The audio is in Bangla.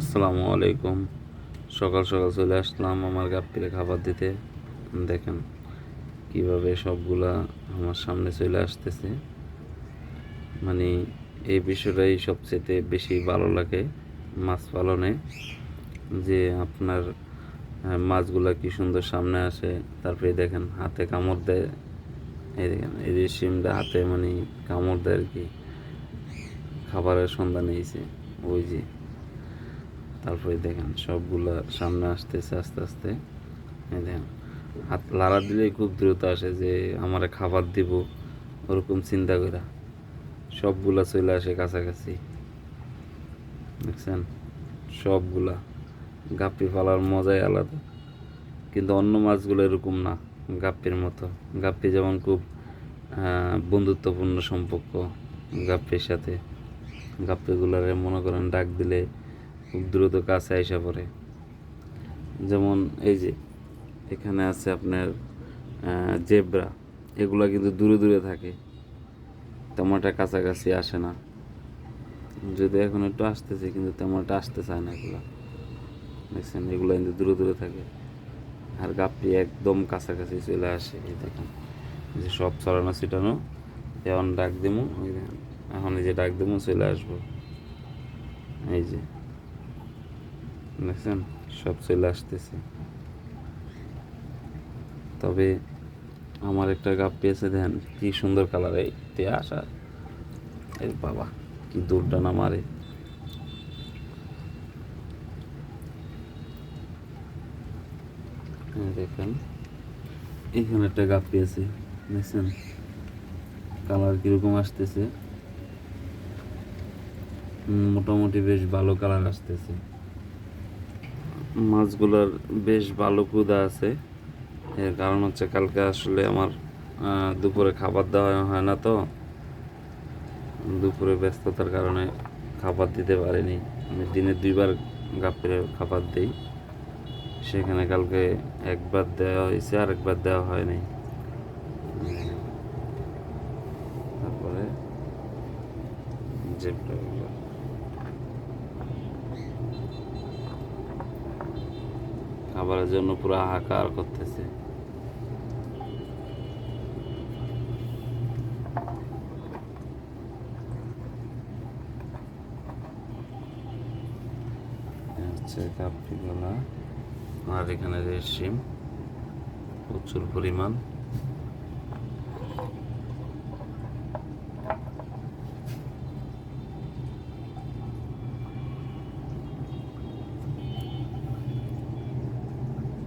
আসসালামু আলাইকুম। সকাল সকাল চলে আসলাম আমার গাপ্পিরে খাবার দিতে। দেখেন কীভাবে সবগুলা আমার সামনে চলে আসতেছে। মানে এই বিষয়টাই সবচেয়ে বেশি ভালো লাগে, মাছ পালনে, যে আপনার মাছগুলা কি সুন্দর সামনে আসে। তারপরে দেখেন হাতে কামড় দেয়। এই দেখেন, এই যে সিমটা হাতে মানে কামড় দেয় আর কি। খাবারের সন্ধান নিয়েছে ওই যে তারপরে দেখেন, সবগুলা সামনে আসতেছে, আস্তে আস্তে। দেখেন, হাত লাড়া দিলেই খুব দ্রুত আসে যে, আমারে খাবার দিব। ওরকম চিন্তা করা সবগুলা চলে আসে কাছাকাছি। দেখছেন? সবগুলা গাপ্পি ফালার মজাই আলাদা। কিন্তু অন্য মাছগুলো এরকম না, গাপ্পির মতো। গাপ্পি যেমন খুব বন্ধুত্বপূর্ণ সম্পর্ক গাপ্পির সাথে। গাপ্পিগুলারে মনে করেন ডাক দিলে খুব দ্রুত কাছে আইসা পড়ে। যেমন এই যে, এখানে আছে আপনার জেব্রা। এগুলা কিন্তু দূরে দূরে থাকে। তেমনটা কাছাকাছি আসে না। যদি এখন একটু আসতেছে, কিন্তু তেমনটা আসতে চায় না এগুলা। দেখছেন, এগুলো কিন্তু দূরে দূরে থাকে। আর গাপটি একদম কাছাকাছি চলে আসে। এই দেখেন যে সব ছড়ানো ছিটানো। এখন ডাক দেবো এখন এই যে ডাক দেবো চলে আসব। এই যে দেখছেন? সব চলে আসতেছে। তবে আমার একটা গাপ পেয়েছে, দেখেন কি সুন্দর কালার এই তে আসা। এই বাবা, কি দূরটা না মারে। দেখেন, এখানে একটা গাপ পেয়েছে, দেখছেন? কালার কীরকম আসতেছে? মোটামুটি বেশ ভালো কালার আসতেছে। মাছগুলোর বেশ ভালো কুদা আছে। এর কারণ হচ্ছে কালকে আসলে আমার দুপুরে খাবার দেওয়া হয় না তো। দুপুরে ব্যস্ততার কারণে খাবার দিতে পারিনি। আমি দিনে দুইবার গাপের খাবার দিই। সেখানে কালকে একবার দেওয়া হয়েছে আর একবার দেওয়া হয়নি। তারপরে জেবটা খাবারের জন্য পুরো হাহাকার করতেছে। আর এখানে রেশিম প্রচুর পরিমাণ।